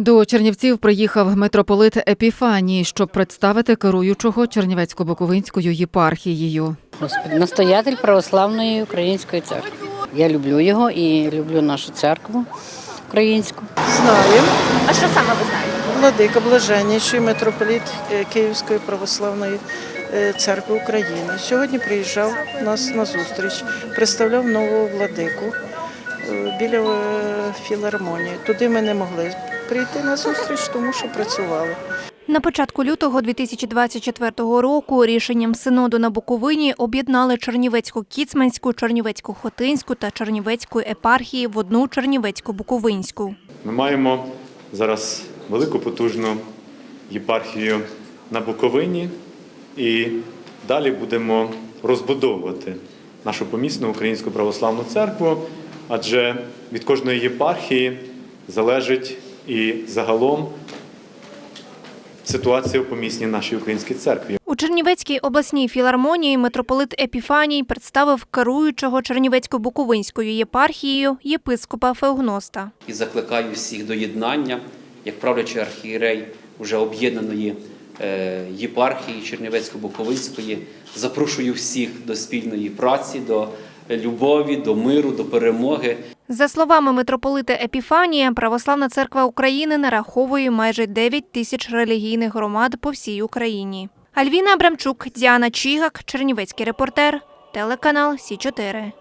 До Чернівців приїхав митрополит Епіфаній, щоб представити керуючого Чернівецько-Буковинською єпархією. Господи, настоятель православної української церкви. Я люблю його і люблю нашу церкву українську. Знаю. А що саме ви знаєте? Владика Блаженніший митрополіт е, Київської православної е, церкви України. Сьогодні приїжджав нас на зустріч, представляв нового владику біля е, філармонії. Туди ми не могли прийти на зустріч, тому що працювали. На початку лютого 2024 року рішенням синоду на Буковині об'єднали Чернівецько-Кіцманську, Чернівецько-Хотинську та Чернівецьку епархії в одну Чернівецько-Буковинську. Ми маємо зараз велику потужну єпархію на Буковині і далі будемо розбудовувати нашу помісну українську православну церкву, адже від кожної єпархії залежить і загалом ситуація в помісній нашій українській церкві. У Чернівецькій обласній філармонії митрополит Епіфаній представив керуючого Чернівецько-Буковинською єпархією єпископа Феогноста. і закликаю всіх до єднання, як правлячий архієрей уже об'єднаної е, єпархії Чернівецько-Буковинської. Запрошую всіх до спільної праці, до любові, до миру, до перемоги. За словами митрополита Епіфанія, Православна церква України нараховує майже 9 тисяч релігійних громад по всій Україні. Альвіна Абрамчук, Діана Чігак, Чернівецький репортер, телеканал Сі 4